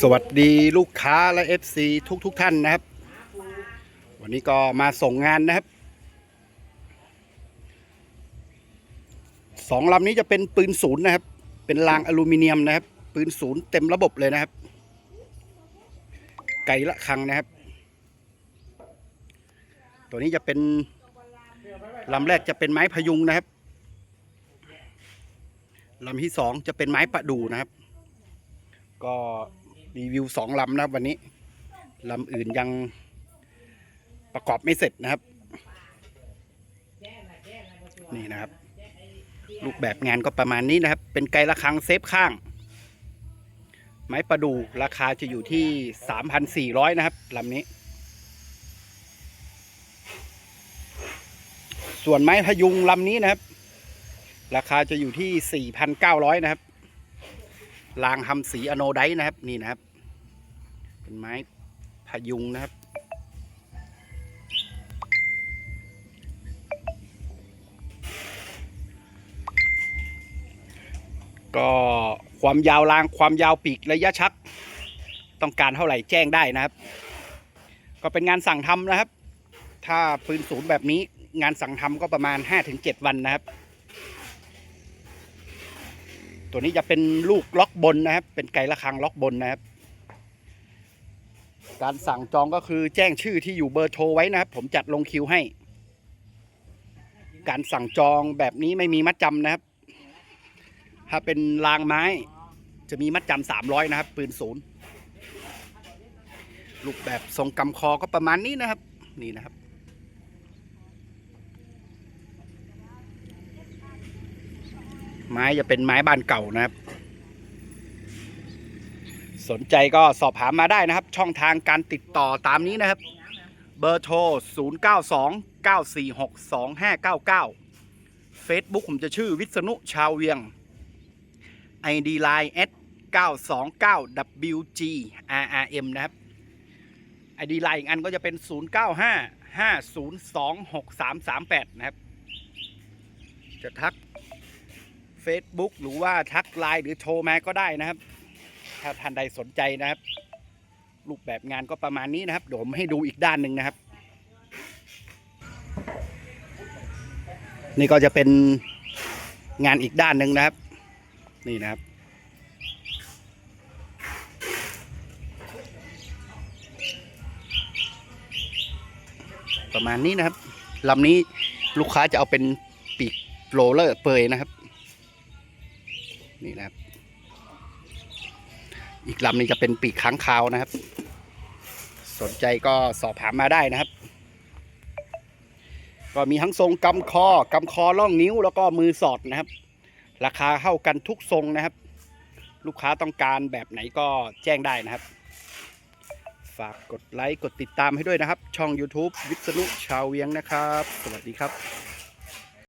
สวัสดีลูกค้าและ FC ทุกทุกๆท่านนะครับ วันนี้ก็มาส่งงานนะครับสองลำนี้จะเป็นปืนศูนย์นะครับ เป็นรางอลูมิเนียมนะครับ ปืนศูนย์เต็มระบบเลยนะครับ ไก่ละคังนะครับ ตัวนี้จะเป็นลำแรกจะเป็นไม้พยุงนะครับลำที่สองจะเป็นไม้ประดู่นะครับก็ รีวิวสองลำนะครับวันนี้ลำอื่นยังประกอบไม่เสร็จนะครับ นี่นะครับ รูปแบบงานก็ประมาณนี้นะครับ เป็นไกลระคังเซฟข้าง ไม้ประดู่ราคาจะอยู่ที่ 3,400 นะครับลำนี้ ส่วนไม้พยุงลำนี้นะครับ ราคาจะอยู่ที่ 4,900 นะครับรางทำสีอโนไดนะครับนี่นะครับ เป็นไม้พายุงนะครับ ก็ความยาวรางความยาวปีกระยะชัก ต้องการเท่าไหร่แจ้งได้นะครับ ก็เป็นงานสั่งทำนะครับ ถ้าปืนศูนย์แบบนี้งานสั่งทำก็ประมาณ 5-7 วันนะครับตัวนี้จะเป็นลูกล็อกบนนะครับ เป็นไก่ระคังล็อกบนนะครับ การสั่งจองก็คือแจ้งชื่อที่อยู่เบอร์โทรไว้นะครับ ผมจัดลงคิวให้ การสั่งจองแบบนี้ไม่มีมัดจำนะครับ ถ้าเป็นรางไม้ จะมีมัดจำสามร้อยนะครับ ปืนศูนย์รูปแบบทรงกำคอก็ประมาณนี้นะครับ นี่นะครับไม้จะเป็นไม้บานเก่านะครับ สนใจก็สอบถามมาได้นะครับ ช่องทางการติดต่อตามนี้นะครับ เบอร์โทร 0 9 2 9 4 6 2 5 9 9 Facebook ผมจะชื่อวิษณุชาวเวียง ID Line s 929 WG RRM นะครับ ID Line อีกอันก็จะเป็น 095 502 6338 นะครับ จะทัก Facebook หรือว่าทักไลน์หรือโทรมาก็ได้นะครับ ถ้าท่านใดสนใจนะครับ รูปแบบงานก็ประมาณนี้นะครับเดี๋ยวผมให้ดูอีกด้านหนึ่งนะครับ นี่ก็จะเป็นงานอีกด้านหนึ่งนะครับ นี่นะครับประมาณนี้นะครับลำนี้ลูกค้าจะเอาเป็นปีกโรลเลอร์เปยนะครับ นี่นะครับ อีกลำนี้จะเป็นปีกค้างคาวนะครับ สนใจก็สอบถามมาได้นะครับ ก็มีทั้งทรงกำคอกำคอล่องนิ้วแล้วก็มือสอดนะครับ ราคาเท่ากันทุกทรงนะครับ ลูกค้าต้องการแบบไหนก็แจ้งได้นะครับ ฝากกดไลค์กดติดตามให้ด้วยนะครับ ช่อง YouTube วิษณุชาวเวียงนะครับ สวัสดีครับ